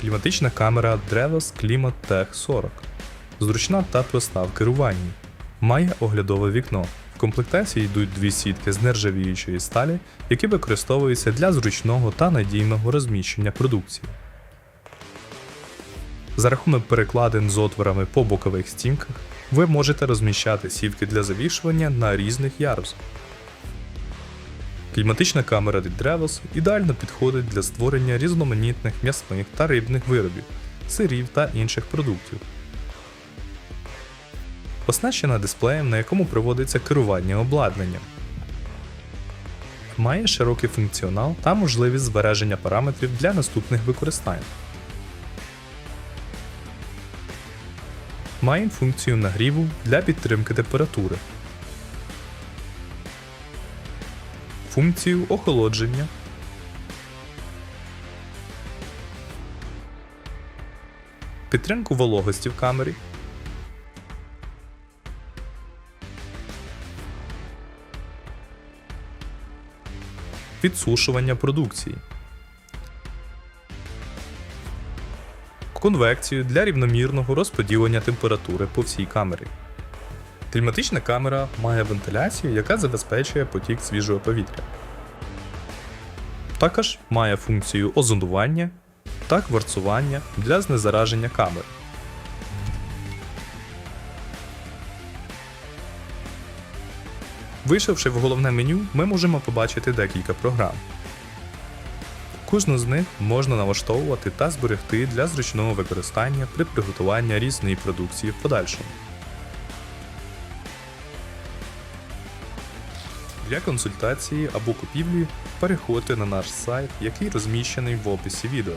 Кліматична камера Drevos Climat Tech 40. Зручна та проста в керуванні. Має оглядове вікно. В комплектації йдуть дві сітки з нержавіючої сталі, які використовуються для зручного та надійного розміщення продукції. За рахунок перекладин з отворами по бокових стінках, ви можете розміщати сітки для завішування на різних ярусах. Кліматична камера від Drevos ідеально підходить для створення різноманітних м'ясних та рибних виробів, сирів та інших продуктів. Оснащена дисплеєм, на якому проводиться керування обладнанням. Має широкий функціонал та можливість збереження параметрів для наступних використань. Має функцію нагріву для підтримки температури. Функцію охолодження. Підтримку вологості в камері. Відсушування продукції. Конвекцію для рівномірного розподілення температури по всій камері. Кліматична камера має вентиляцію, яка забезпечує потік свіжого повітря. Також має функцію озонування та кварцування для знезараження камери. Вийшовши в головне меню, ми можемо побачити декілька програм. Кожну з них можна налаштовувати та зберегти для зручного використання при приготуванні різної продукції в подальшому. Для консультації або купівлі переходьте на наш сайт, який розміщений в описі відео.